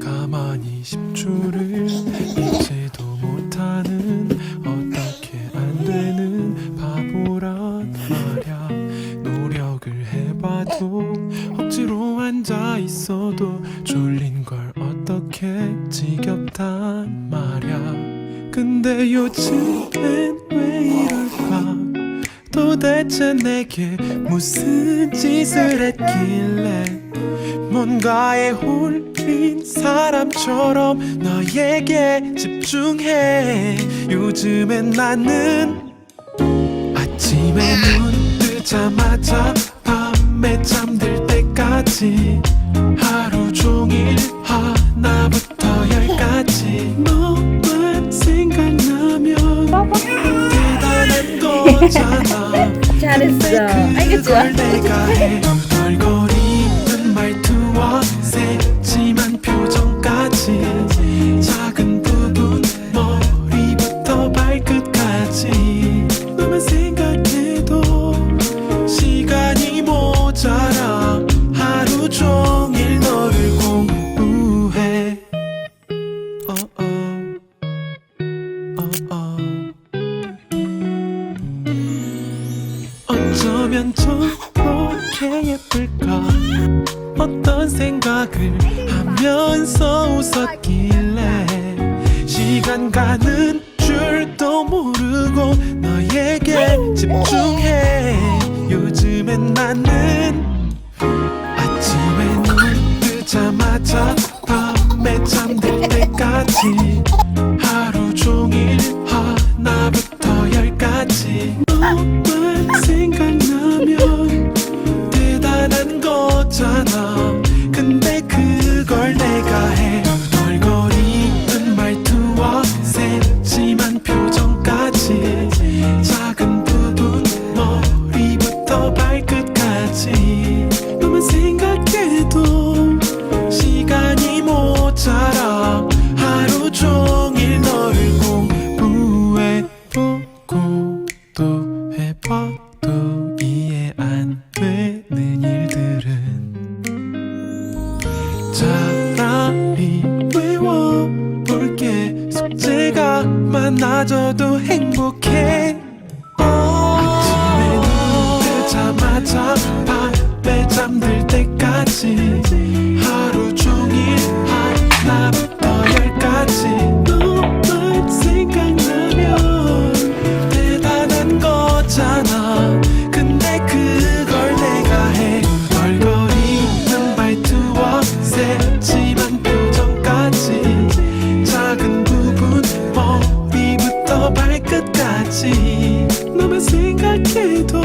가만히 10초를 잊지도 못하는 어떻게 안 되는 바보란 말야. 노력을 해봐도 억지로 앉아 있어도 졸린 걸 어떻게 지겹단 말야. 근데 요즘엔 왜 이럴까 도대체 내게 무슨 짓을 했길래 뭔가에 홀린 사람처럼 너에게 집중해. 요즘엔 나는 아침에 눈 뜨자마자 밤에 잠들 때까지 거잖아 잘했어. 어쩌면 저렇게 예쁠까? 어떤 생각을 하면서 웃었길래? 시간 가는 줄도 모르고 너에게 집중해. 요즘엔 나는 아침에 눈 뜨자마자 밤에 잠들 때까지 하루 종일 하나부터 열까지. 너만 또 해봐도 이해 안 되는 일들은 차라리 외워볼게 숙제가 많아져도 행복해 때까지 너만 생각해도